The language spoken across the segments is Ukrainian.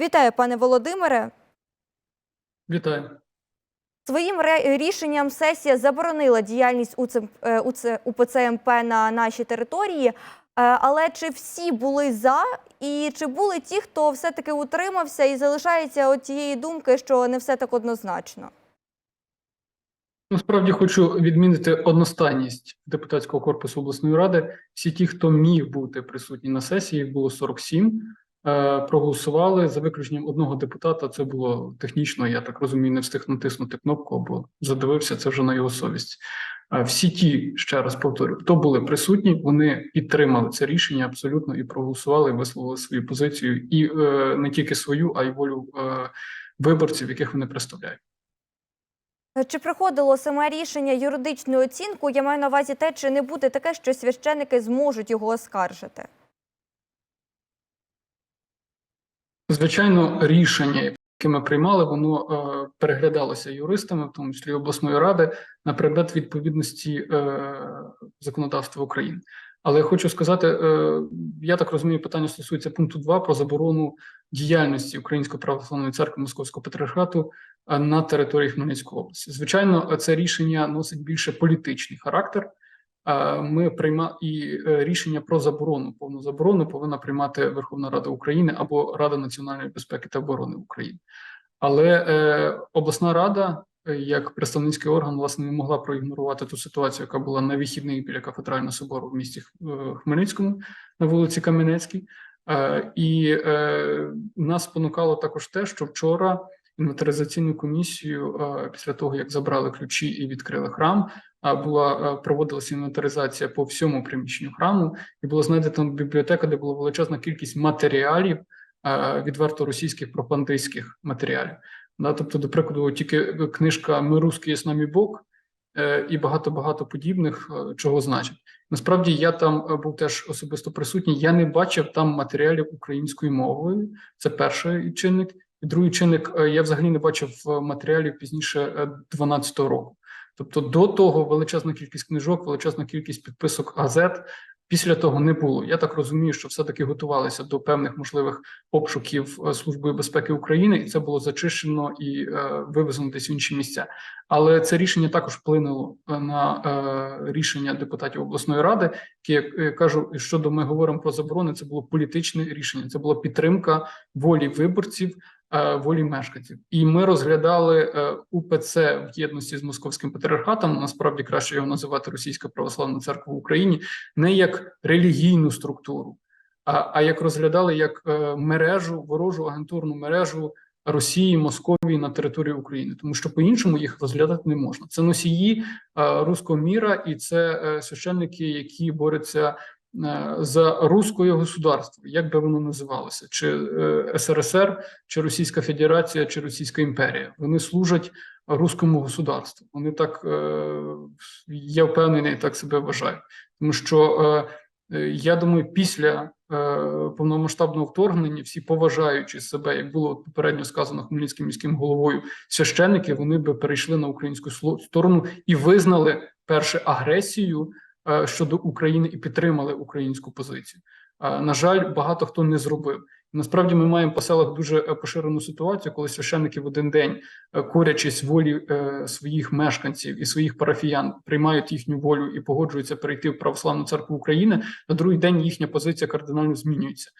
Вітаю, пане Володимире. Вітаю. Своїм рішенням сесія заборонила діяльність УЦ- е, УПЦ МП на нашій території. Е, Але чи всі були за, і чи були ті, хто все-таки утримався і залишається от тієї думки, що не все так однозначно? Насправді хочу відмінити одностайність депутатського корпусу обласної ради. Всі ті, хто міг бути присутні на сесії, їх було 47, е, проголосували за виключенням одного депутата. Це було технічно, я так розумію, не встиг натиснути кнопку або задивився це вже на його совість. Е, Всі ті, ще раз повторю, хто були присутні, вони підтримали це рішення абсолютно і проголосували, висловили свою позицію, і е, не тільки свою, а й волю е, виборців, яких вони представляють. Е, Чи приходило саме рішення юридичну оцінку? Я маю на увазі те, чи не буде таке, що священники зможуть його оскаржити? Звичайно, рішення, яке ми приймали, воно е, переглядалося юристами, в тому числі обласної ради, на предмет відповідності е, законодавства України. Але я хочу сказати, е, я так розумію, питання стосується пункту 2 про заборону діяльності Української православної церкви Московського патріархату на території Хмельницької області. Звичайно, це рішення носить більше політичний характер. Ми прийма і е, рішення про заборону, повну заборону повинна приймати Верховна Рада України або Рада національної безпеки та оборони України. Але е, обласна рада, е, як представницький орган, власне, не могла проігнорувати ту ситуацію, яка була на вихідних біля кафедрального собору в місті е, Хмельницькому на вулиці Кам'янецькій. Е, і е, нас спонукало також те, що вчора інвентаризаційну комісію, після того як забрали ключі і відкрили храм, була проводилася інвентаризація по всьому приміщенню храму, і була знайдена бібліотека, де була величезна кількість матеріалів, відверто російських пропагандистських матеріалів. Тобто, до прикладу, тільки книжка «Ми русський, нами Бог» е, і багато багато подібних, е, чого значить. Насправді я там е, був теж особисто присутній. Я не бачив там матеріалів українською мовою. Це перший чинник. І другий чинник е, я взагалі не бачив е, матеріалів пізніше 12-го року. Тобто до того величезна кількість книжок, величезна кількість підписок газет. Після того не було. Я так розумію, що все-таки готувалися до певних можливих обшуків е, Служби безпеки України, і це було зачищено і е, вивезено десь в інші місця. Але це рішення також вплинуло е, на е, рішення депутатів обласної ради, які як я кажу, щодо ми говоримо про заборони. Це було політичне рішення, це була підтримка волі виборців е, волі мешканців. І ми розглядали е, УПЦ в єдності з московським патріархатом. Насправді краще його називати Російська православна церква в Україні, не як релігійну структуру, а, а як розглядали як е, мережу, ворожу агентурну мережу. Росії, Московії на території України, тому що по-іншому їх розглядати не можна. Це носії е, руського міра, і це е, священники, які борються е, за руське государство, як би воно називалося, чи е, СРСР, чи Російська Федерація, чи Російська імперія. Вони служать руському государству. Вони так е, я впевнений, так себе вважають, тому що е, е, я думаю, після е, повномасштабного вторгнення всі поважаючи себе, як було попередньо сказано хмельницьким міським головою, священники вони би перейшли на українську сторону і визнали перше агресію е, щодо України і підтримали українську позицію. Е, На жаль, багато хто не зробив. Насправді ми маємо по селах дуже е, поширену ситуацію, коли священники в один день, е, корячись волі е, своїх мешканців і своїх парафіян, приймають їхню волю і погоджуються перейти в православну церкву України. На другий день їхня позиція кардинально змінюється.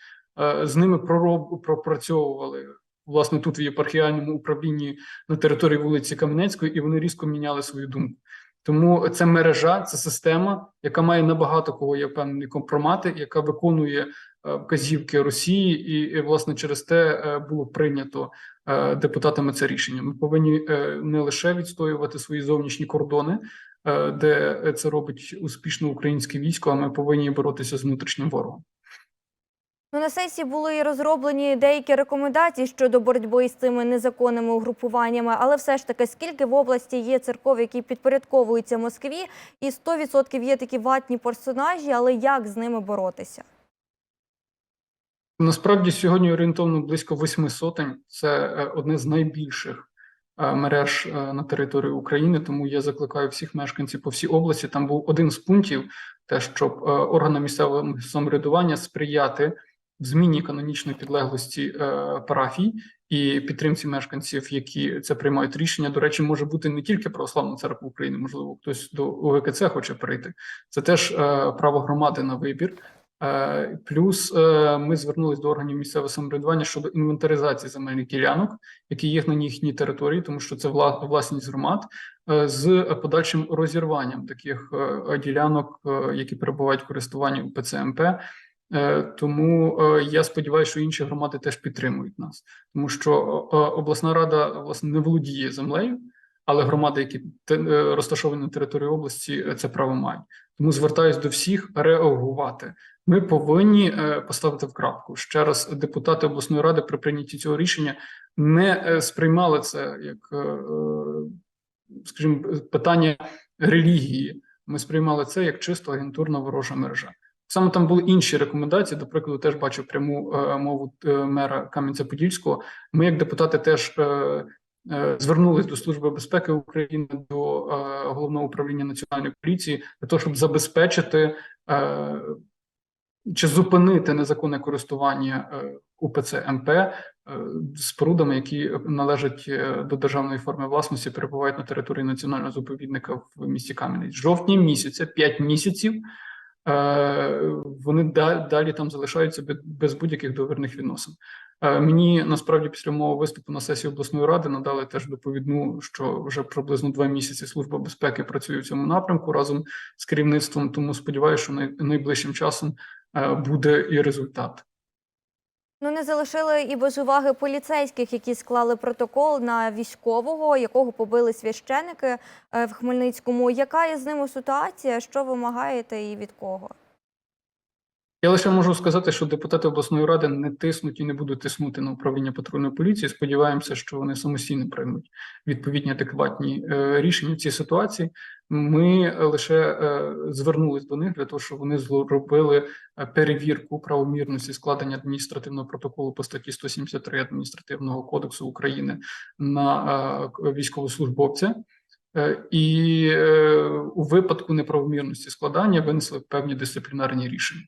Е, З ними пророб пропрацьовували власне тут в єпархіальному управлінні на території вулиці Кам'янецької, і вони різко міняли свою думку. Тому це мережа, це система, яка має набагато кого я впевнений компромати, яка виконує е, вказівки Росії, і, і власне через те е, було прийнято е, депутатами це рішення. Ми повинні не лише відстоювати свої зовнішні кордони, де це робить успішно українське військо, а ми повинні боротися з внутрішнім ворогом. Ну, на сесії були розроблені деякі рекомендації щодо боротьби з цими незаконними угрупуваннями, але все ж таки, скільки в області є церков, які підпорядковуються Москві, і 100% є такі ватні персонажі, але як з ними боротися? Насправді сьогодні орієнтовно близько восьми сотень. Це е, одне з найбільших е, мереж е, на території України. Тому я закликаю всіх мешканців по всій області. Там був один з пунктів, те, щоб органам місцевого самоврядування сприяти в зміні канонічної підлеглості е, парафій і підтримці мешканців, які це приймають рішення. До речі, може бути не тільки православна церква України, можливо, хтось до УГКЦ хоче перейти. Це теж е, право громади на вибір. Е, Плюс ми звернулись до органів місцевого самоврядування щодо інвентаризації земельних ділянок, які є на їхній території, тому що це вла- власність громад, з подальшим розірванням таких ділянок, які перебувають в користуванні у ПЦМП. Е, Тому е, я сподіваюся, що інші громади теж підтримують нас, тому що е, обласна рада власне не володіє землею, але громади, які розташовані на території області, це право мають. Тому звертаюсь до всіх реагувати. Ми повинні поставити в крапку. Ще раз депутати обласної ради при прийнятті цього рішення не сприймали це як, скажімо, питання релігії. Ми сприймали це як чисто агентурна ворожа мережа. Саме там були інші рекомендації. До прикладу, теж бачив пряму е, мову е, мера Кам'янця-Подільського. Ми, як депутати, теж е, звернулись до Служби безпеки України до головного управління національної поліції для того, щоб забезпечити чи зупинити незаконне користування УПЦ МП спорудами, які належать до державної форми власності, перебувають на території національного заповідника в місті Кам'янець. З жовтня місяця, 5 місяців. Е, Вони да- далі там залишаються бе- без будь-яких договірних відносин. Е, Мені насправді після мого виступу на сесії обласної ради надали теж доповідну, що вже приблизно два місяці служба безпеки працює в цьому напрямку разом з керівництвом. Тому сподіваюся, що найближчим часом е, буде і результат. Ну не залишили і без уваги поліцейських, які склали протокол на військового, якого побили священики е, в Хмельницькому. Яка є з ними ситуація? Що вимагаєте і від кого? Я лише можу сказати, що депутати обласної ради не тиснуть і не будуть тиснути на управління патрульної поліції. Сподіваємося, що вони самостійно приймуть відповідні адекватні е, рішення в цій ситуації. Ми лише е, звернулись до них для того, щоб вони зробили е, перевірку правомірності складення адміністративного протоколу по статті 173 адміністративного кодексу України на е, військовослужбовця. Е, І е, у випадку неправомірності складання винесли певні дисциплінарні рішення.